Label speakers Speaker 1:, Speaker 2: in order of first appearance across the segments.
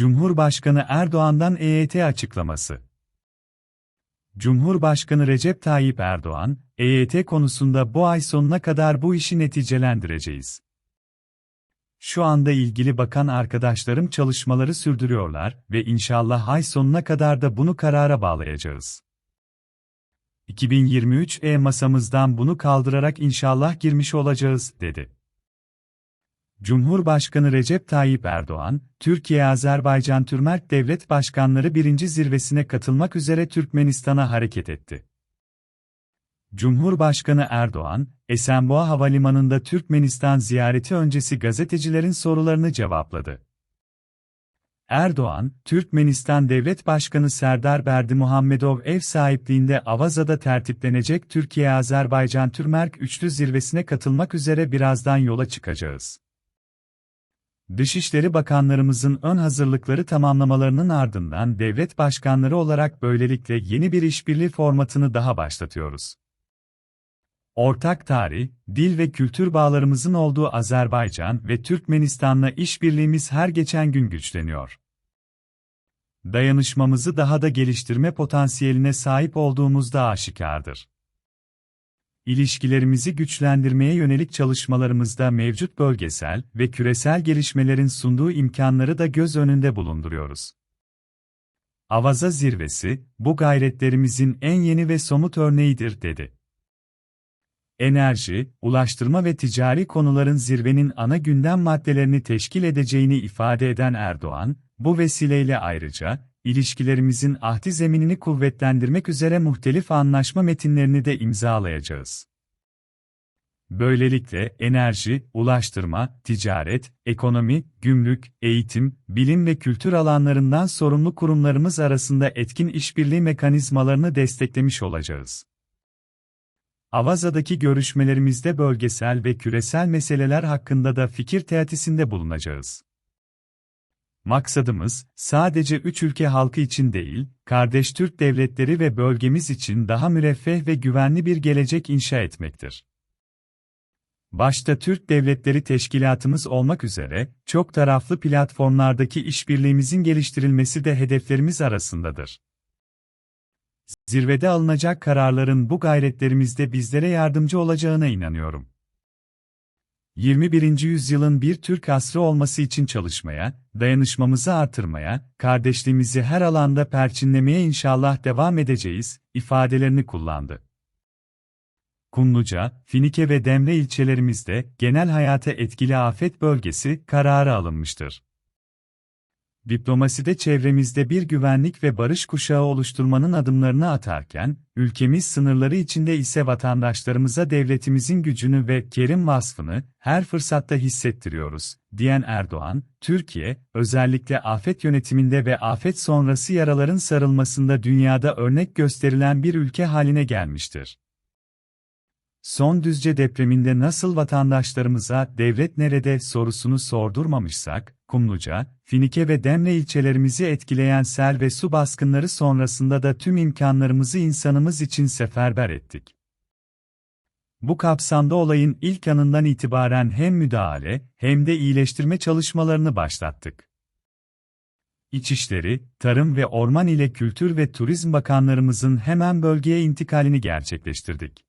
Speaker 1: Cumhurbaşkanı Erdoğan'dan EYT açıklaması. Cumhurbaşkanı Recep Tayyip Erdoğan, EYT konusunda bu ay sonuna kadar bu işi neticelendireceğiz. Şu anda ilgili bakan arkadaşlarım çalışmaları sürdürüyorlar ve inşallah ay sonuna kadar da bunu karara bağlayacağız. 2023 E masamızdan bunu kaldırarak inşallah girmiş olacağız, dedi. Cumhurbaşkanı Recep Tayyip Erdoğan, Türkiye-Azerbaycan Türk Devlet Başkanları birinci zirvesine katılmak üzere Türkmenistan'a hareket etti. Cumhurbaşkanı Erdoğan, Esenboğa Havalimanı'nda Türkmenistan ziyareti öncesi gazetecilerin sorularını cevapladı. Erdoğan, Türkmenistan Devlet Başkanı Serdar Berdimuhamedov ev sahipliğinde Avaza'da tertiplenecek Türkiye-Azerbaycan Türmerk üçlü zirvesine katılmak üzere birazdan yola çıkacağız. Dışişleri Bakanlarımızın ön hazırlıkları tamamlamalarının ardından devlet başkanları olarak böylelikle yeni bir işbirliği formatını daha başlatıyoruz. Ortak tarih, dil ve kültür bağlarımızın olduğu Azerbaycan ve Türkmenistan'la işbirliğimiz her geçen gün güçleniyor. Dayanışmamızı daha da geliştirme potansiyeline sahip olduğumuz da aşikardır. İlişkilerimizi güçlendirmeye yönelik çalışmalarımızda mevcut bölgesel ve küresel gelişmelerin sunduğu imkanları da göz önünde bulunduruyoruz. Avaza zirvesi, bu gayretlerimizin en yeni ve somut örneğidir, dedi. Enerji, ulaştırma ve ticari konuların zirvenin ana gündem maddelerini teşkil edeceğini ifade eden Erdoğan, bu vesileyle ayrıca, ilişkilerimizin ahdi zeminini kuvvetlendirmek üzere muhtelif anlaşma metinlerini de imzalayacağız. Böylelikle enerji, ulaştırma, ticaret, ekonomi, gümrük, eğitim, bilim ve kültür alanlarından sorumlu kurumlarımız arasında etkin işbirliği mekanizmalarını desteklemiş olacağız. Avaza'daki görüşmelerimizde bölgesel ve küresel meseleler hakkında da fikir teatisinde bulunacağız. Maksadımız, sadece üç ülke halkı için değil, kardeş Türk devletleri ve bölgemiz için daha müreffeh ve güvenli bir gelecek inşa etmektir. Başta Türk Devletleri Teşkilatımız olmak üzere, çok taraflı platformlardaki işbirliğimizin geliştirilmesi de hedeflerimiz arasındadır. Zirvede alınacak kararların bu gayretlerimizde bizlere yardımcı olacağına inanıyorum. 21. yüzyılın bir Türk asrı olması için çalışmaya, dayanışmamızı artırmaya, kardeşliğimizi her alanda perçinlemeye inşallah devam edeceğiz, ifadelerini kullandı. Kumluca, Finike ve Demre ilçelerimizde genel hayata etkili afet bölgesi kararı alınmıştır. Diplomaside çevremizde bir güvenlik ve barış kuşağı oluşturmanın adımlarını atarken, ülkemiz sınırları içinde ise vatandaşlarımıza devletimizin gücünü ve kerim vasfını her fırsatta hissettiriyoruz, diyen Erdoğan, Türkiye, özellikle afet yönetiminde ve afet sonrası yaraların sarılmasında dünyada örnek gösterilen bir ülke haline gelmiştir. Son Düzce depreminde nasıl vatandaşlarımıza devlet nerede sorusunu sordurmamışsak, Kumluca, Finike ve Demre ilçelerimizi etkileyen sel ve su baskınları sonrasında da tüm imkanlarımızı insanımız için seferber ettik. Bu kapsamda olayın ilk anından itibaren hem müdahale hem de iyileştirme çalışmalarını başlattık. İçişleri, Tarım ve Orman ile Kültür ve Turizm Bakanlarımızın hemen bölgeye intikalini gerçekleştirdik.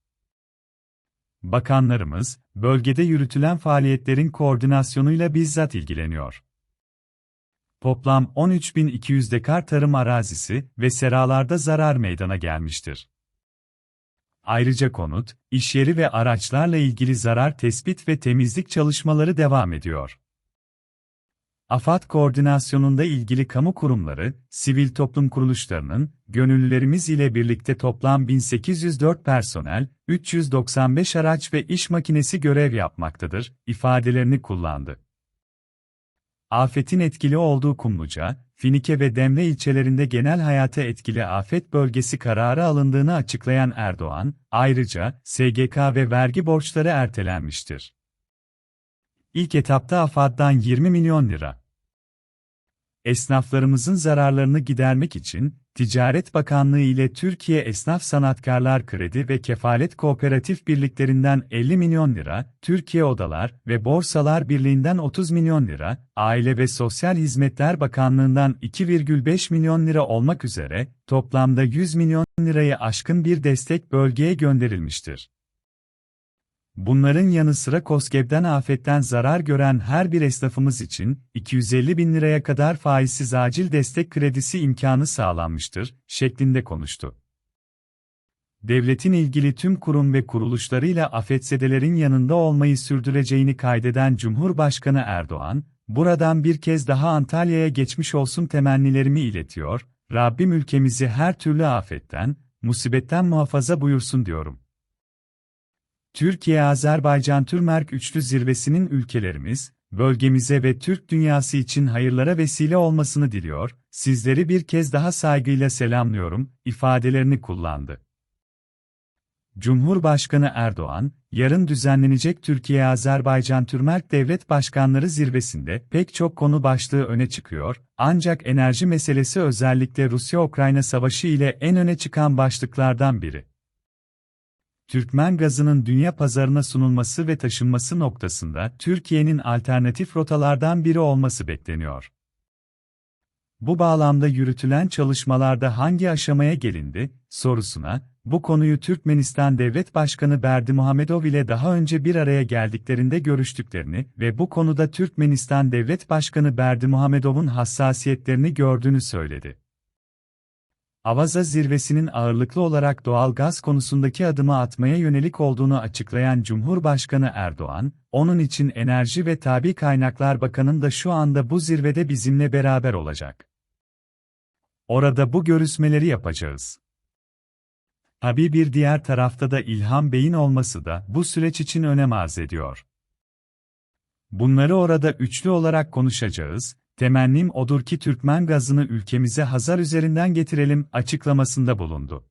Speaker 1: Bakanlarımız, bölgede yürütülen faaliyetlerin koordinasyonuyla bizzat ilgileniyor. Toplam 13.200 dekar tarım arazisi ve seralarda zarar meydana gelmiştir. Ayrıca konut, iş yeri ve araçlarla ilgili zarar tespit ve temizlik çalışmaları devam ediyor. AFAD koordinasyonunda ilgili kamu kurumları, sivil toplum kuruluşlarının, gönüllülerimiz ile birlikte toplam 1804 personel, 395 araç ve iş makinesi görev yapmaktadır, ifadelerini kullandı. Afetin etkili olduğu Kumluca, Finike ve Demre ilçelerinde genel hayata etkili afet bölgesi kararı alındığını açıklayan Erdoğan, ayrıca SGK ve vergi borçları ertelenmiştir. İlk etapta AFAD'dan 20 milyon lira. Esnaflarımızın zararlarını gidermek için Ticaret Bakanlığı ile Türkiye Esnaf Sanatkarlar Kredi ve Kefalet Kooperatif Birliklerinden 50 milyon lira, Türkiye Odalar ve Borsalar Birliği'nden 30 milyon lira, Aile ve Sosyal Hizmetler Bakanlığı'ndan 2,5 milyon lira olmak üzere, toplamda 100 milyon lirayı aşkın bir destek bölgeye gönderilmiştir. Bunların yanı sıra KOSGEB'den afetten zarar gören her bir esnafımız için 250 bin liraya kadar faizsiz acil destek kredisi imkanı sağlanmıştır, şeklinde konuştu. Devletin ilgili tüm kurum ve kuruluşlarıyla afetzedelerin yanında olmayı sürdüreceğini kaydeden Cumhurbaşkanı Erdoğan, buradan bir kez daha Antalya'ya geçmiş olsun temennilerimi iletiyor, Rabbim ülkemizi her türlü afetten, musibetten muhafaza buyursun diyorum. Türkiye-Azerbaycan Türmerk Üçlü Zirvesi'nin ülkelerimiz, bölgemize ve Türk dünyası için hayırlara vesile olmasını diliyor, sizleri bir kez daha saygıyla selamlıyorum, ifadelerini kullandı. Cumhurbaşkanı Erdoğan, yarın düzenlenecek Türkiye-Azerbaycan Türmerk Devlet Başkanları Zirvesi'nde pek çok konu başlığı öne çıkıyor, ancak enerji meselesi özellikle Rusya-Ukrayna savaşı ile en öne çıkan başlıklardan biri. Türkmen gazının dünya pazarına sunulması ve taşınması noktasında Türkiye'nin alternatif rotalardan biri olması bekleniyor. Bu bağlamda yürütülen çalışmalarda hangi aşamaya gelindi sorusuna, bu konuyu Türkmenistan Devlet Başkanı Berdi Muhamedov ile daha önce bir araya geldiklerinde görüştüklerini ve bu konuda Türkmenistan Devlet Başkanı Berdi Muhamedov'un hassasiyetlerini gördüğünü söyledi. Avaza zirvesinin ağırlıklı olarak doğal gaz konusundaki adımı atmaya yönelik olduğunu açıklayan Cumhurbaşkanı Erdoğan, onun için Enerji ve Tabi Kaynaklar Bakanı da şu anda bu zirvede bizimle beraber olacak. Orada bu görüşmeleri yapacağız. Tabi bir diğer tarafta da İlham Bey'in olması da bu süreç için önem arz ediyor. Bunları orada üçlü olarak konuşacağız, Temennim odur ki Türkmen gazını ülkemize Hazar üzerinden getirelim açıklamasında bulundu.